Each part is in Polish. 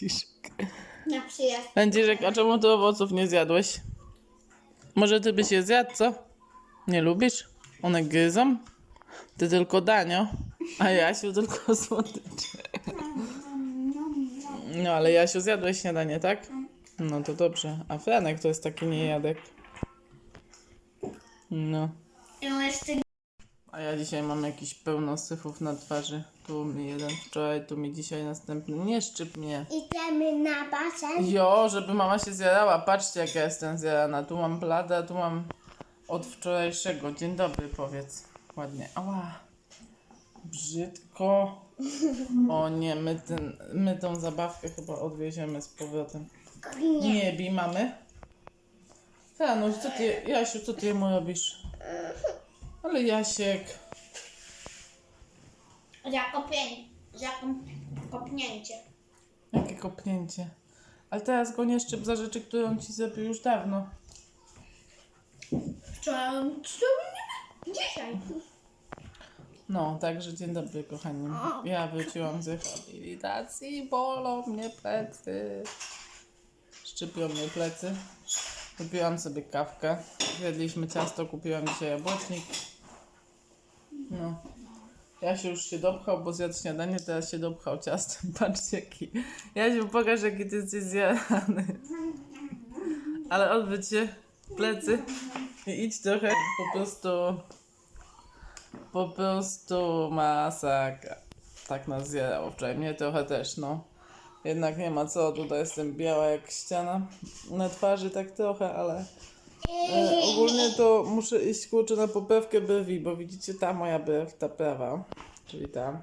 domek już przygotowany. Ciszek. Na przyjazd. Ciszek, a czemu ty owoców nie zjadłeś? Może ty byś je zjadł, co? Nie lubisz? One gryzą? Ty tylko Danio, a Jasiu tylko słodycze. No ale Jasiu zjadłeś śniadanie, tak? No to dobrze. A Franek to jest taki niejadek. No. A ja dzisiaj mam jakiś pełno syfów na twarzy. Tu mi jeden wczoraj, tu mi dzisiaj następny. Nie szczyp mnie. idziemy na basen. Jo, żeby mama się zjadała. Patrzcie, jak ja jestem zjadana. Tu mam bladę, a tu mam od wczorajszego. Dzień dobry, powiedz. Ładnie. Ała. Brzydko. O nie, my, ten, my tą zabawkę chyba odwieziemy z powrotem. Nie. Nie bij mamy. Franuś, co ty, Jasiu, co ty mu robisz? Ale Jasiek. Zakopienie. Zakop... Kopnięcie. Jakie kopnięcie. Ale teraz go nie szczyp za rzeczy, które on ci zrobił już dawno. Wczoraj mnie? Dzisiaj. No, także dzień dobry, kochani. Ja wróciłam z rehabilitacji, bolą mnie plecy. Szczypią mnie plecy. Kupiłam sobie kawkę. Zjedliśmy ciasto, kupiłam dzisiaj jabłecznik. No. Ja się już się dopchał, bo zjadł śniadanie, teraz się dopchał ciastem. Patrzcie jaki. Jasiu, pokaż jaki ty jesteś zjadany. Ale odwróć się plecy i idź trochę po prostu po prostu masakra. Tak nas zjadało wczoraj. Mnie trochę też, no. Jednak nie ma co, tutaj jestem biała jak ściana. Na twarzy tak trochę, ale e, ogólnie to muszę iść kurczę na poprawkę brwi, bo widzicie ta moja brew, ta prawa, czyli ta,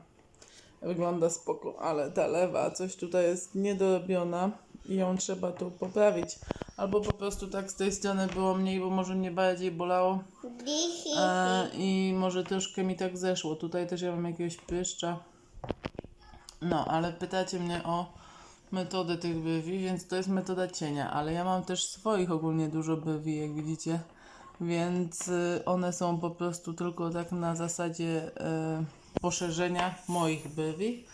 wygląda spoko, ale ta lewa coś tutaj jest niedorobiona i ją trzeba tu poprawić. Albo po prostu tak z tej strony było mniej, bo może mnie bardziej bolało. E, I może troszkę mi tak zeszło. Tutaj też ja mam jakiegoś pryszcza. No, ale pytacie mnie o metodę tych brwi, więc to jest metoda cienia, ale ja mam też swoich ogólnie dużo brwi, jak widzicie. Więc y, one są po prostu tylko tak na zasadzie y, poszerzenia moich brwi,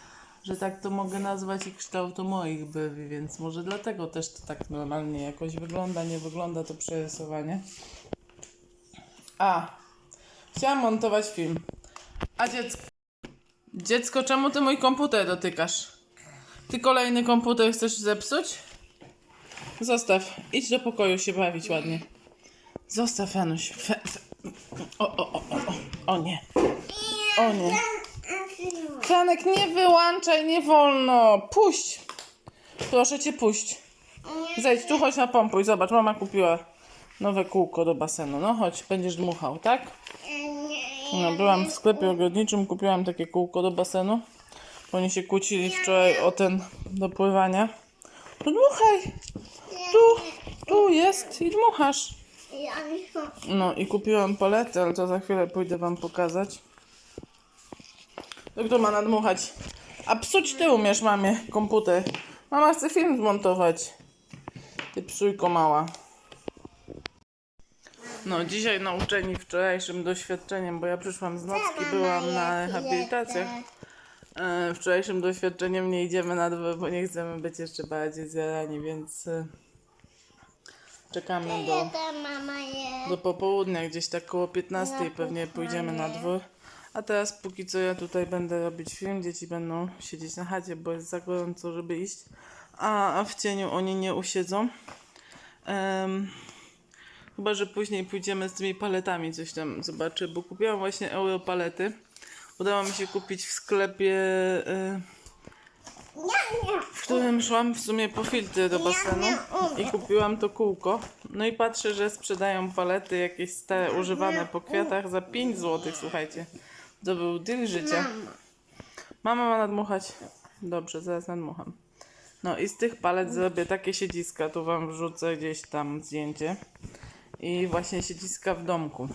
że tak to mogę nazwać i kształtu moich brwi, więc może dlatego też to tak normalnie jakoś wygląda, nie wygląda to przerysowanie. A, chciałam montować film. A dziecko. Dziecko, czemu ty mój komputer dotykasz? Ty kolejny komputer chcesz zepsuć? Zostaw. Idź do pokoju się bawić ładnie. Zostaw, Januś. Fe, fe. O, o, o, o, o. O nie. O nie. Franek, nie wyłączaj, nie wolno. Puść. Proszę cię, puść. Zejdź, tu chodź na pompuj. Zobacz, mama kupiła nowe kółko do basenu. No chodź, będziesz dmuchał, tak? No, byłam w sklepie ogrodniczym, kupiłam takie kółko do basenu. Oni się kłócili wczoraj o ten do pływania. To dmuchaj! Tu, tu jest i dmuchasz. No i kupiłam palety, ale to za chwilę pójdę wam pokazać. To kto ma nadmuchać? A psuć ty umiesz, mamie, komputer. Mama chce film zmontować. Ty psujko mała. No, dzisiaj nauczeni wczorajszym doświadczeniem, bo ja przyszłam z nocki, byłam na rehabilitacjach. E, wczorajszym doświadczeniem nie idziemy na dwór, bo nie chcemy być jeszcze bardziej zjarani, więc e, czekamy do, do popołudnia, gdzieś tak koło 15 pewnie pójdziemy na dwór. A teraz póki co ja tutaj będę robić film, dzieci będą siedzieć na chacie, bo jest za gorąco, żeby iść, a, a w cieniu oni nie usiedzą. Em, Chyba, że później pójdziemy z tymi paletami, coś tam zobaczę, bo kupiłam właśnie europalety. Udało mi się kupić w sklepie, y, w którym szłam w sumie po filtry do basenu i kupiłam to kółko. No i patrzę, że sprzedają palety jakieś stare, używane po kwiatach za 5 zł, słuchajcie. To był deal życia. Mama ma nadmuchać. Dobrze, zaraz nadmucham. No i z tych palet zrobię takie siedziska, tu wam wrzucę gdzieś tam zdjęcie. I właśnie siedziska w domku.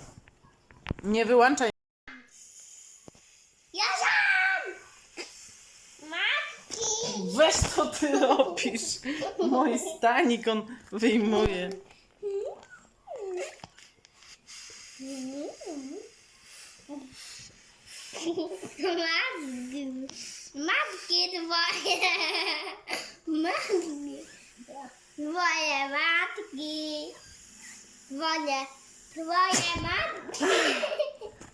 Nie wyłączaj. Ja sam! Matki! Weź co ty robisz? Mój stanik on wyjmuje. Matki! Matki! twoje matki. Twoje matki. Twoje, twoje matki.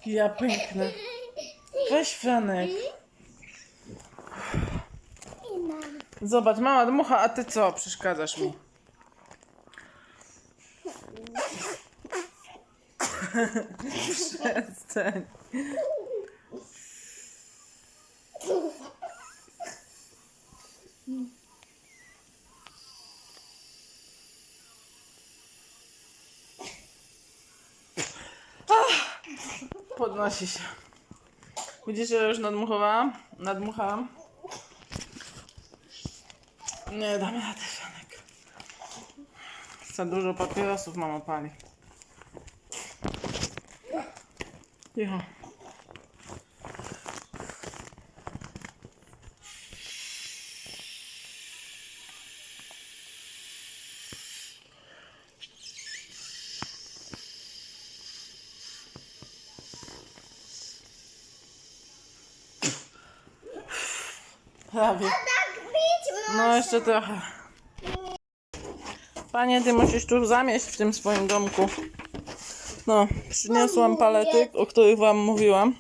Ja pęknę. Weź Franek. I nam. Zobacz, mama dmucha, a ty co? Przeszkadzasz mi. Przestań. Podnosi się. Widzisz, że już nadmuchowałam? Nadmuchałam. Nie damy rady, Franek. Za dużo papierosów mama pali. Cicho. Prawie. Tak bić No jeszcze trochę. Panie, ty musisz tu zamieść w tym swoim domku. No, przyniosłam palety, o których wam mówiłam.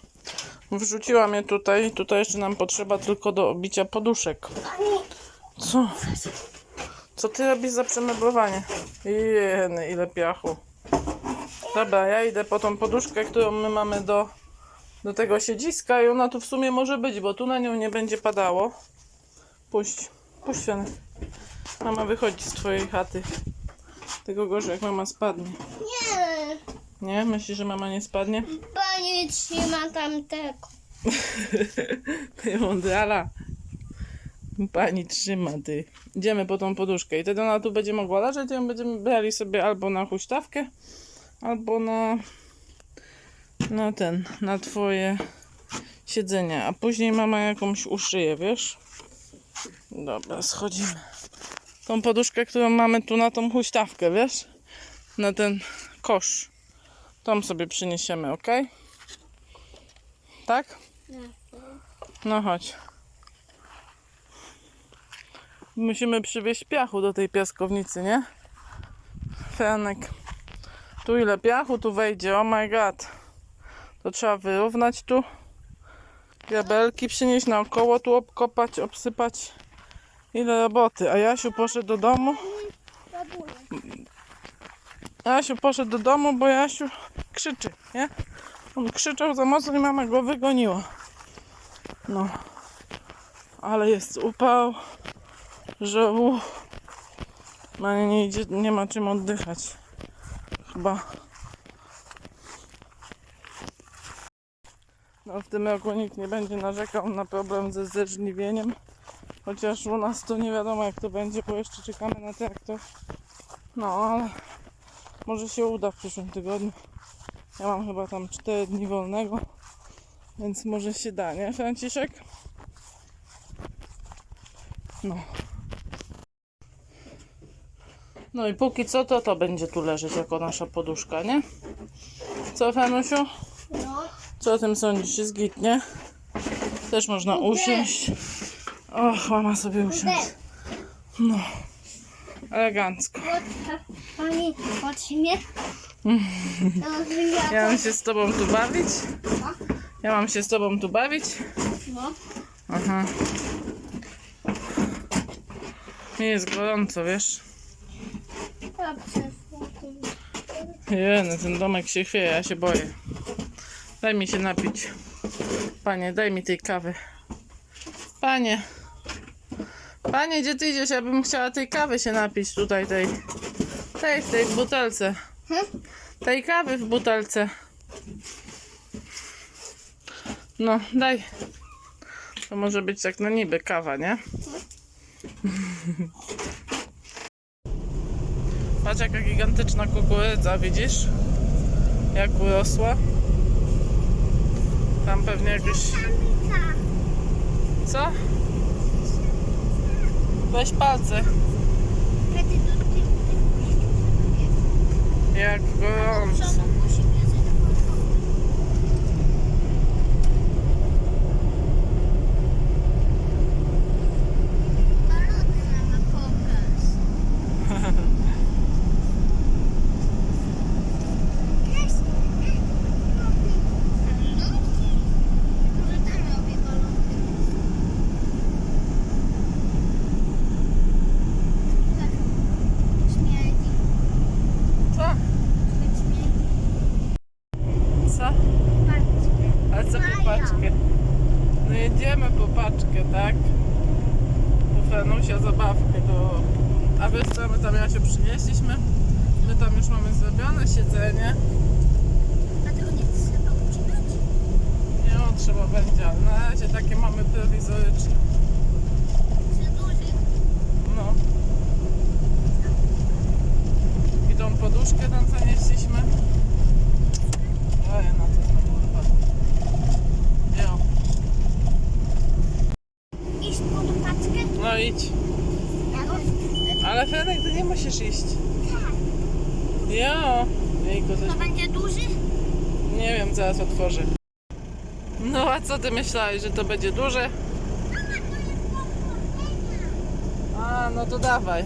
Wrzuciłam je tutaj. Tutaj jeszcze nam potrzeba tylko do obicia poduszek. Co? Co ty robisz za przemeblowanie? Jeny, ile piachu. Dobra, ja idę po tą poduszkę, którą my mamy do, do tego siedziska i ona tu w sumie może być, bo tu na nią nie będzie padało. Puść, Fianek. Mama wychodzi z twojej chaty. Tego gorzej, jak mama spadnie. Nie, Nie? Myślisz, że mama nie spadnie? pani trzyma tamtego. Ty mądrala. Pani trzyma, ty. Idziemy po tą poduszkę i wtedy ona tu będzie mogła leżeć i ją będziemy brali sobie albo na huśtawkę, albo na na ten, na twoje siedzenie. A później mama jakąś uszyje, wiesz? Dobra, schodzimy. Tą poduszkę, którą mamy tu na tą huśtawkę, wiesz? Na ten kosz. Tą sobie przyniesiemy, ok? Tak? No chodź. Musimy przywieźć piachu do tej piaskownicy, nie? Franek. Tu ile piachu tu wejdzie, oh my god. To trzeba wyrównać tu. Grabelki przynieść naokoło, tu obkopać, obsypać. Ile roboty. A Jasiu poszedł do domu. Jasiu poszedł do domu, bo Jasiu krzyczy, nie? On krzyczał za mocno i mama go wygoniła. No. Ale jest upał, że uff, no nie, nie, idzie, nie ma czym oddychać. Chyba. No w tym roku nikt nie będzie narzekał na problem ze zeżniwieniem. Chociaż u nas to nie wiadomo jak to będzie, bo jeszcze czekamy na traktor. No ale może się uda w przyszłym tygodniu. Ja mam chyba tam 4 dni wolnego, więc może się da, nie Franciszek? No. No i póki co to to będzie tu leżeć jako nasza poduszka, nie? Co Franusiu? No, Co o tym sądzisz? Jest git, nie? Też można usiąść. Och, mama sobie usiąść. No. Elegancko. pani. No, Ja mam się z tobą tu bawić? Ja mam się z tobą tu bawić? no. Aha. Mi jest gorąco, wiesz? Jeny, ten domek się chwieje, ja się boję. Daj mi się napić. Panie, daj mi tej kawy. Panie. Panie, gdzie ty idziesz? Ja bym chciała tej kawy się napić tutaj, tej. Tej, w tej butelce. Tej kawy w butelce. No, daj. To może być tak na niby kawa, nie? Patrz jaka gigantyczna kukurydza, widzisz? Jak urosła. Tam pewnie jakieś... Co? Weź palce. Jak gorąco. paczkę, tak? Do Fenusia zabawkę, do... A wiesz co, my tam ja się przynieśliśmy. My tam już mamy zrobione siedzenie. A nie chcesz chyba uczyć? Nie, no, trzeba będzie, ale na razie takie mamy prowizoryczne. No. I tą poduszkę tam zanieśliśmy. No idź. Ale Fenek, ty nie musisz iść. Jo. Jejku, To to... będzie duży? Nie wiem, zaraz otworzę. No a co ty myślałeś, że to będzie duże? A, no to dawaj.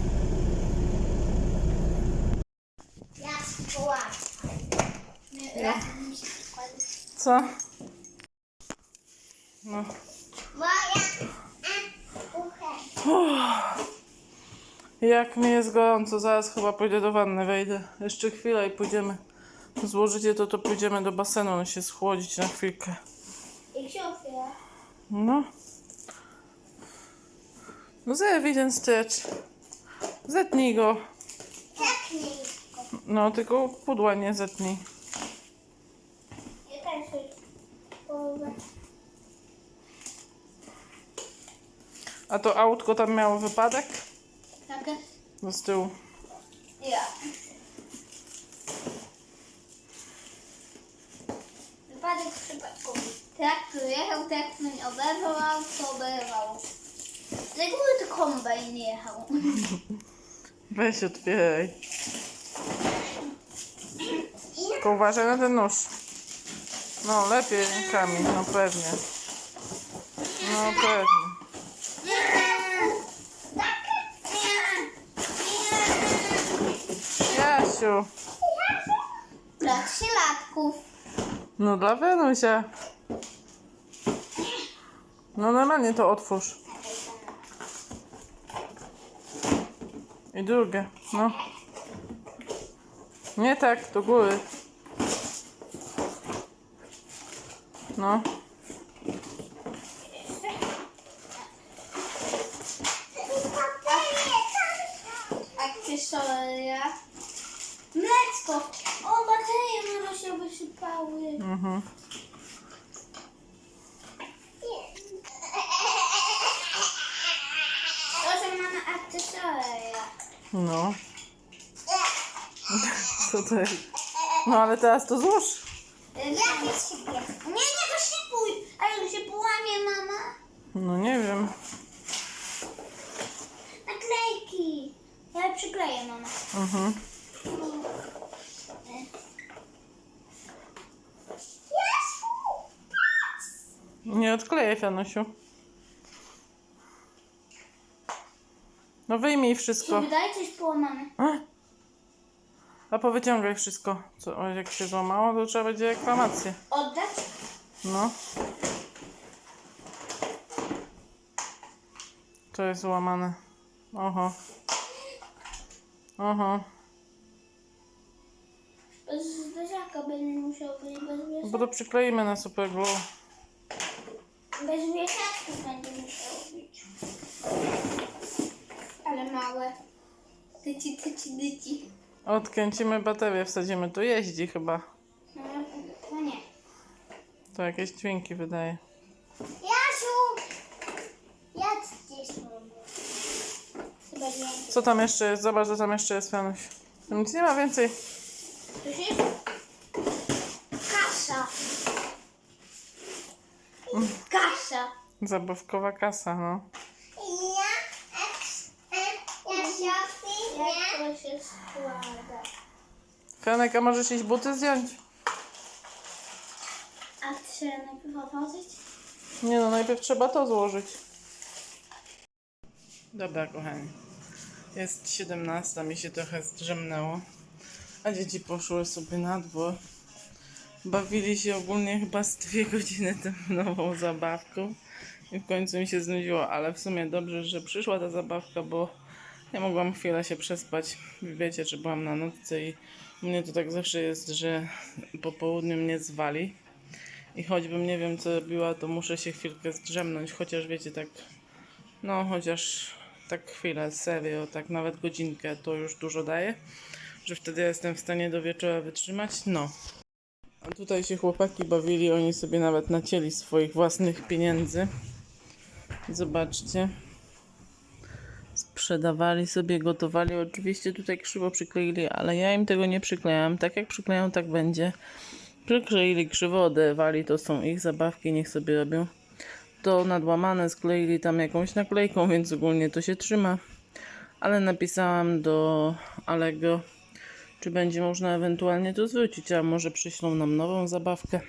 Ja. Co? No. Jak mi jest gorąco, zaraz chyba pójdę do wanny, wejdę. Jeszcze chwilę i pójdziemy. Złożycie to, to pójdziemy do basenu no się schłodzić na chwilkę. I książkę. No. No zerwij ten stretch. Zetnij go. Tak nie No, tylko pudła nie zetnij. Ja też połowę. A to autko tam miało wypadek? Tak? No z tyłu. Ja. Wypadek przypadkowy. Traktor jechał, traktor nie oberwał, auto oberwał. Z reguły to kombajn jechał. Weź otwieraj. Tylko uważaj na ten nóż. No, lepiej rękami, no pewnie. No pewnie. Jasiu. Dla trzylatków. No dla Wenusia. No normalnie to otwórz. I drugie, no. Nie tak, do góry. No. Akcesoria. Mleczko. O, baterie mama się wysypały. Mhm. Proszę, mamy akcesoria. No. Co to jest? No ale teraz to złóż. Ja nie sypię. Nie, nie wysypuj. Ale się połamie, mama. No nie wiem. Naklejki. Ja przykleję, mama. Mhm. Nie odkleję Fianusiu. No wyjmij wszystko. Wydaje coś połamane. A powyciągaj wszystko. Co, o, jak się złamało, to trzeba będzie reklamację. Oddać? No. To jest złamane. Oho. Oho. Bez zderzaka będzie musiał być. Bez No wieszaka. Bo to przykleimy na super glue. Bez wieszaczki będzie musiał być. Tyci. Odkręcimy baterię, wsadzimy. Tu jeździ chyba. No, no nie. To jakieś dźwięki wydaje. Jasiu! Ja gdzieś mam. Chyba nie. Co tam jeszcze jest? Zobacz, co tam jeszcze jest, Januś. Tam nic nie ma więcej. Słyszysz? Kasa. Kasa. Zabawkowa kasa, no. Ja, ja to się składa? Franek, a możesz iść buty zdjąć? A trzeba najpierw otworzyć? Nie no, najpierw trzeba to złożyć. Dobra, kochani. Jest 17, mi się trochę zdrzemnęło. A dzieci poszły sobie na dwór. Bawili się ogólnie chyba z dwie godziny tą nową zabawką. I w końcu mi się znudziło, ale w sumie dobrze, że przyszła ta zabawka, bo ja mogłam chwilę się przespać. Wiecie, że byłam na nocce i mnie to tak zawsze jest, że po południu mnie zwali. I choćbym nie wiem co robiła, to muszę się chwilkę zdrzemnąć, chociaż wiecie tak, no chociaż tak chwilę, serio, tak nawet godzinkę to już dużo daje, że wtedy jestem w stanie do wieczora wytrzymać. No. A tutaj się chłopaki bawili, oni sobie nawet nacięli swoich własnych pieniędzy. Zobaczcie. Sprzedawali sobie, gotowali. Oczywiście tutaj krzywo przykleili, ale ja im tego nie przyklejam. Tak jak przykleją, tak będzie. Przykleili krzywo, oderwali, to są ich zabawki, niech sobie robią. To nadłamane skleili tam jakąś naklejką, więc ogólnie to się trzyma. Ale napisałam do Allegro, czy będzie można ewentualnie to zwrócić, a może przyślą nam nową zabawkę.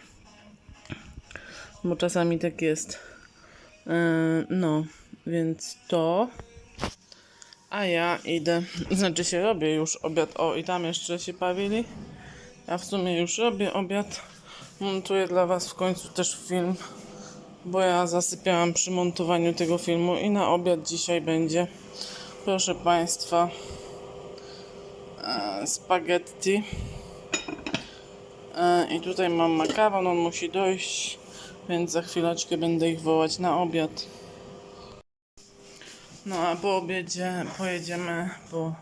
Bo czasami tak jest. Yy, no, więc to. A ja idę, znaczy się robię już obiad. O, i tam jeszcze się bawili. Ja w sumie już robię obiad. Montuję dla Was w końcu też film, bo ja zasypiałam przy montowaniu tego filmu i na obiad dzisiaj będzie, proszę Państwa, e, spaghetti. E, I tutaj mam makaron, on musi dojść, więc za chwileczkę będę ich wołać na obiad. No a po obiedzie pojedziemy po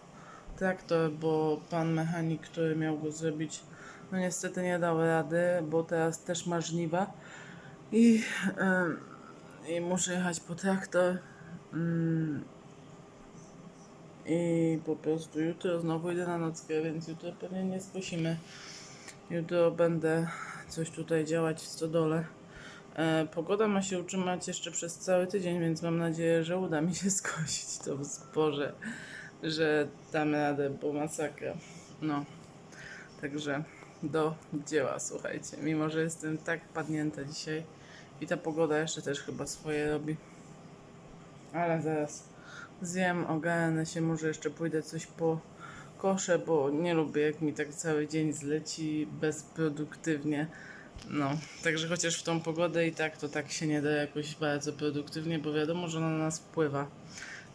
traktor, bo pan mechanik, który miał go zrobić, no niestety nie dał rady, bo teraz też ma żniwa i, em, i muszę jechać po traktor. Mm, I po prostu jutro znowu idę na nockę, więc jutro pewnie nie skosimy. Jutro będę coś tutaj działać w stodole. E, pogoda ma się utrzymać jeszcze przez cały tydzień, więc mam nadzieję, że uda mi się skosić to zboże, że damy radę, bo masakra. No, także do dzieła, słuchajcie. Mimo, że jestem tak padnięta dzisiaj i ta pogoda jeszcze też chyba swoje robi. Ale zaraz zjem, ogarnę się, może jeszcze pójdę coś po kosze, bo nie lubię jak mi tak cały dzień zleci bezproduktywnie. No, także chociaż w tą pogodę i tak to tak się nie da jakoś bardzo produktywnie, bo wiadomo, że ona na nas wpływa.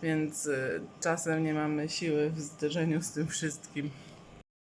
Więc y, czasem nie mamy siły w zderzeniu z tym wszystkim.